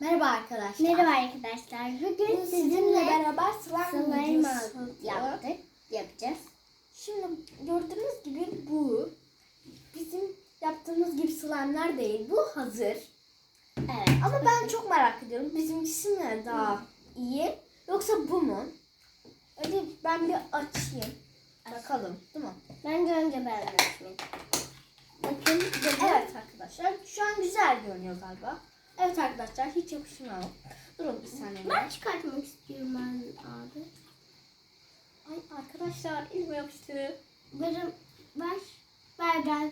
Merhaba arkadaşlar. Merhaba arkadaşlar. Bugün sizinle sizinle beraber slime, yaptık. Yapacağız. Şimdi gördüğünüz gibi bu bizim yaptığımız gibi slime'lar değil. Bu hazır. Evet. Ama ben çok merak ediyorum. Bizimkisi mi daha iyi yoksa bu mu? Önce ben bir açayım. Bakalım değil mi? Bence önce ben açayım. Bakın Evet arkadaşlar şu an güzel görünüyor galiba. Evet arkadaşlar hiç yapışmıyor. Durun bir saniye. ben çıkartmak istiyorum ben abi. Ay arkadaşlar elime yapıştı. Verim ver. Ver gel.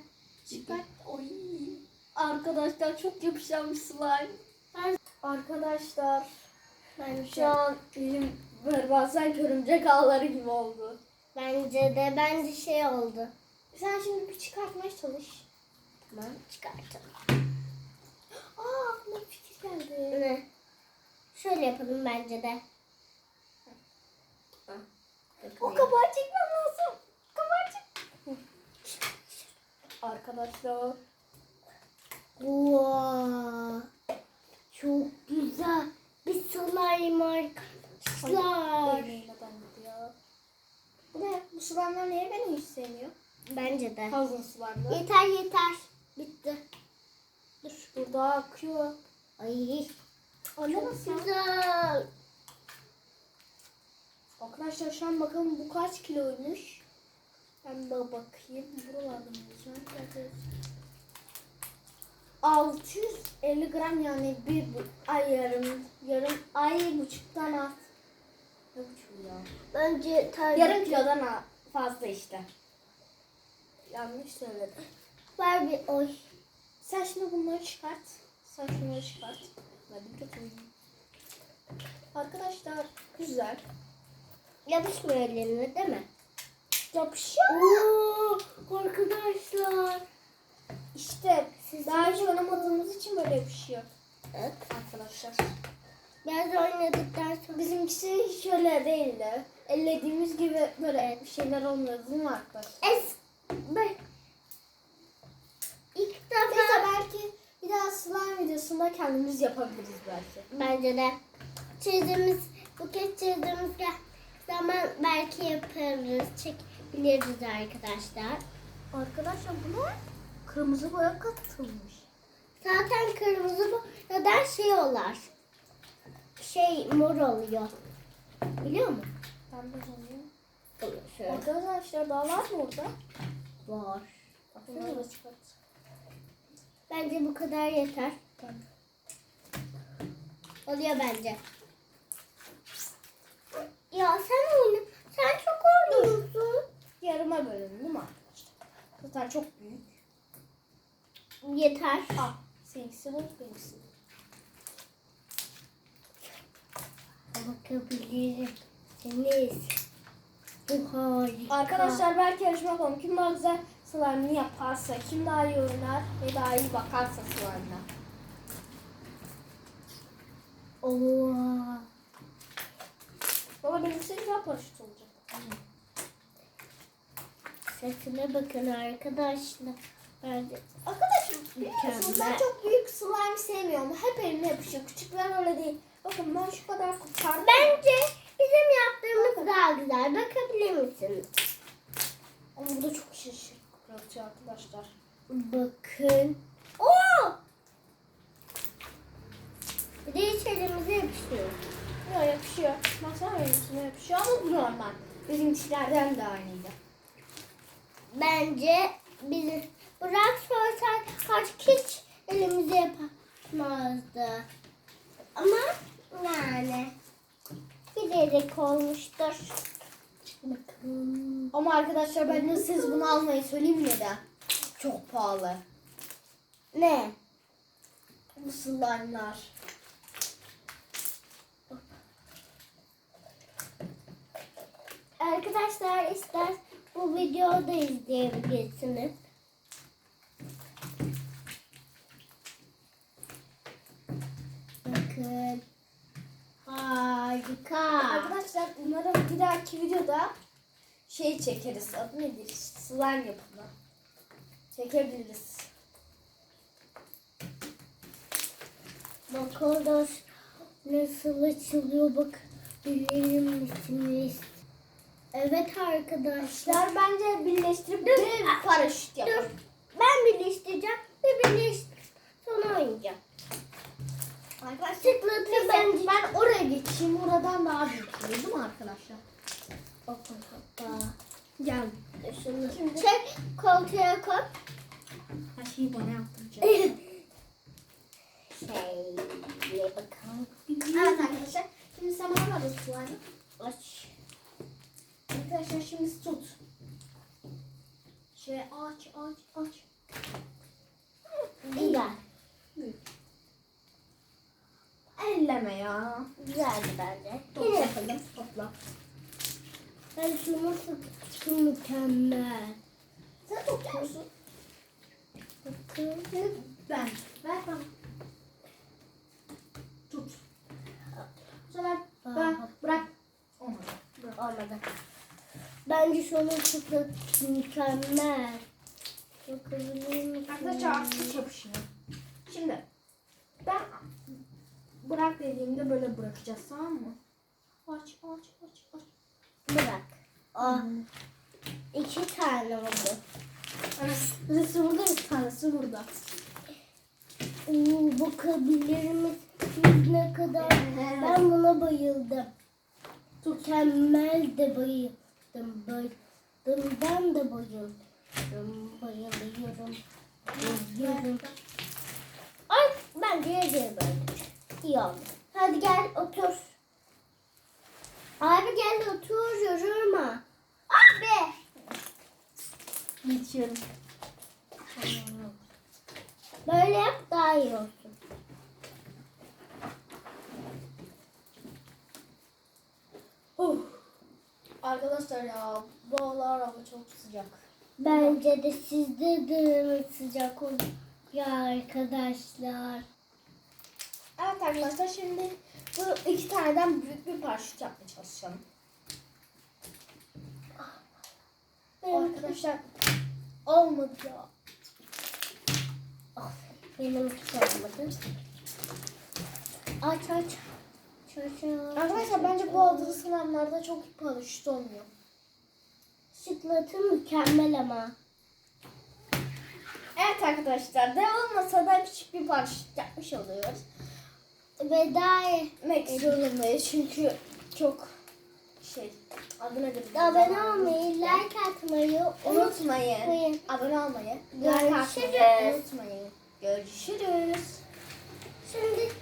Çıkart. Oy. Arkadaşlar çok yapışan bir slime. Ben, Arkadaşlar bence, şu an elim böyle bazen örümcek ağları gibi oldu. bence de bence şey oldu. Sen şimdi bir çıkartmaya çalış. Tamam çıkartalım. Aa aklıma bir fikir geldi. Ne? Şöyle yapalım bence de. O kabağı çekmem lazım. Kabağı çek. Arkadaşlar. Wow. Çok güzel bir slime arkadaşlar. Bu ne? Bu slime'lar niye beni hiç sevmiyor? Bence de. Hazır slime'lar. Yeter yeter. Bitti. Dur burada akıyor. Ay. Anne nasıl? güzel. Arkadaşlar şu an bakalım bu kaç kiloymuş. Ben de bakayım. Buralarda mı? Evet. 650 gram yani bir ay yarım yarım ay buçuktan az. Ne buçuğu ya? Bence tabii. Yarım kilodan fazla işte. Yanlış söyledim. Ver bir oy. Sen şimdi bunları çıkart. Sen şunları çıkart. Hadi bir de koyayım. Arkadaşlar güzel. Yapışmıyor ellerine değil mi? Yapışıyor. Oo, arkadaşlar. İşte siz daha önce oynamadığımız için böyle yapışıyor. Evet. Arkadaşlar. Biraz oynadıktan sonra Bizimkisi hiç öyle değildi. Ellediğimiz gibi böyle bir şeyler olmuyor değil mi arkadaşlar? es ben ilk defa Neyse belki daha slime videosunda kendimiz yapabiliriz belki. bence de çizdiğimiz bu kez çizdiğimiz zaman belki yaparız çekebiliriz arkadaşlar. Arkadaşlar buna kırmızı boya katılmış. Zaten kırmızı bu neden şey olar. Şey mor oluyor. Biliyor musun? Ben de. Şöyle Arkadaşlar daha var mı orada? var. Da çıkart. Bence bu kadar yeter. Oluyor bence. Ya sen oyna. Sen çok oynuyorsun. Yarıma bölelim değil mi arkadaşlar? Zaten çok büyük. Yeter. Al. Seninkisi bu, benimkisi. bu. Bakabilirim. Temiz. Bu harika. Arkadaşlar belki yarışma yapalım. Kim daha güzel slime'ını yaparsa, kim daha iyi oynar ve daha iyi bakarsa slime'ına. Oo. Baba benimkisi güzel paraşüt olacak. Sesine bakın arkadaşlar. Bence Arkadaşım biliyor musunuz ben çok büyük slime sevmiyorum. Hep elime yapışıyor. Küçükler öyle değil. Bakın ben şu kadar kurtardım. Bence bizim yaptığımız daha güzel. Bakabilir misiniz? Ama bu da çok şişir kıpırdatıyor arkadaşlar. Bakın. Oo! Bir de hiç elimize yapışıyor. Ya yapışıyor. Baksana üstüme yapışıyor ama bu normal. Bizimkilerden de aynıydı. Bence bizi bırak sorsan artık hiç elimize yapamazdı. Ama yani bilerek olmuştur. Bakın. Ama arkadaşlar ben de siz bunu almayı söyleyeyim neden? Çok pahalı. Ne? Bu slime'lar. Arkadaşlar ister bu videoda izleyebilirsiniz. Bakın. Harika. Umarım bir dahaki videoda şey çekeriz. Adı nedir? Slime yapımı. Çekebiliriz. Bak orada nasıl açılıyor bak. Bilelim misiniz? Evet arkadaşlar. Bence birleştirip bir paraşüt Dur. yapalım. Ben birleştireceğim ve birleştirip sonra oynayacağım. Arkadaşlar bence. ben oraya geçeyim. Oradan daha büyük oluyor değil mi arkadaşlar? Hoppa hoppa. Gel. Şunu Şimdi- çek koltuğa koy. Her şeyi bana yaptıracağım. Şöyle bakalım. evet arkadaşlar. Şimdi sen bana o suları. Aç. Arkadaşlar şimdi tut. Şey aç aç aç. Güzel. Elleme ya. Güzeldi bence. Topla Yine yapalım. Topla. ben şunu sıktım mükemmel. Sen topluyor musun? Bakın. Ben. Ver bana. Tut. Bu sefer ben bırak. Olmadı. Bırak. Olmadı. Bence şunu sıktım mükemmel. Bakabilir misiniz? Arkadaşlar artık yapışıyor. Şimdi bırak dediğimde böyle bırakacağız tamam mı? Aç aç aç aç. Bırak. Aa, iki tane oldu. Evet. Birisi burada bir tanesi burada. Oo, bakabilir misiniz ne kadar? Ben buna bayıldım. Mükemmel de bayıldım. Bayıldım. Ben de bayıldım. Bayılıyorum. Bayılıyorum. Ay ben diye diye böyle. Oldu. Hadi gel otur. Abi gel otur yorulma. Abi. Geçiyorum. Böyle yap daha iyi olsun. Oh. Arkadaşlar ya bu aralar hava çok sıcak. Bence de sizde de sıcak olur ya arkadaşlar. Arkadaşlar şimdi bu iki taneden büyük bir paraşüt yapmaya çalışalım. Arkadaşlar olmadı ya. Benim hiç olmadı. Aç aç. Arkadaşlar bence bu aldığı sınavlarda çok paraşüt olmuyor. Şıklatı mükemmel ama. Evet arkadaşlar devam olmasa da küçük bir paraşüt yapmış oluyoruz. Veda Etmek zorundayız çünkü çok şey adı nedir? abone olmayı, like atmayı unutmayın. unutmayın. Abone olmayı, like atmayı unutmayın. Görüşürüz. Şimdi